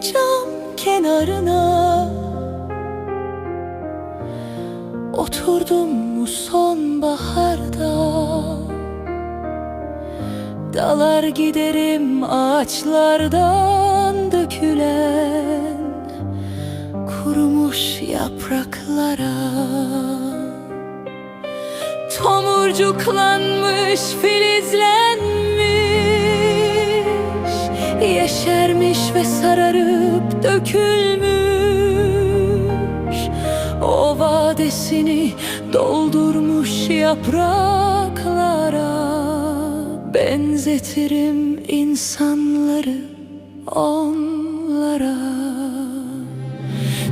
cam kenarına. Oturdum bu sonbaharda. Dalar giderim ağaçlardan dökülen Kurumuş yapraklara. Tomurcuklanmış, filizlenmiş dökülmüş O vadesini doldurmuş yapraklara Benzetirim insanları onlara.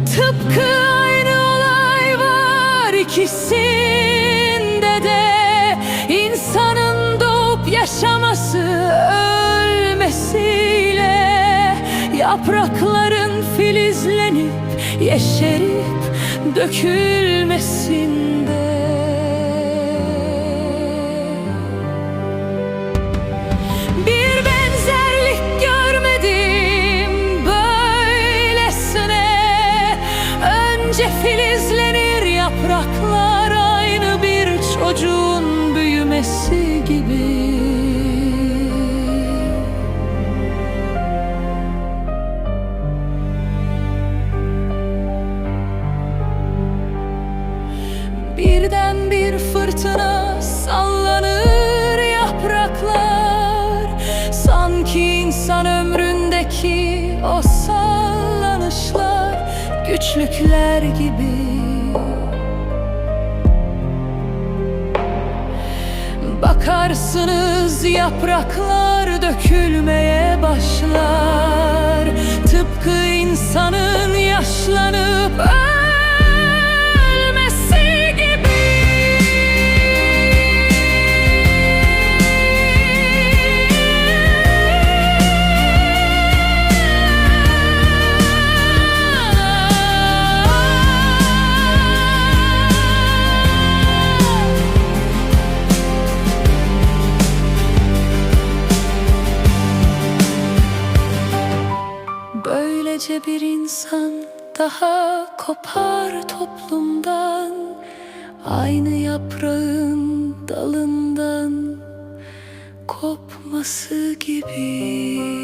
Tıpkı aynı olay var ikisinde Yaprakların filizlenip yeşerip dökülmesinde. Bir benzerlik görmedim böylesine. Önce filizlenir yapraklar aynı bir çocuğun büyümesi gibi Bir fırtına sallanır yapraklar. Sanki insan ömründeki o sallanışlar Güçlükler gibi. Bakarsınız yapraklar dökülmeye başlar. Tıpkı insanın yaşlanıp Böylece bir insan daha kopar toplumdan Aynı yaprağın dalından kopması gibi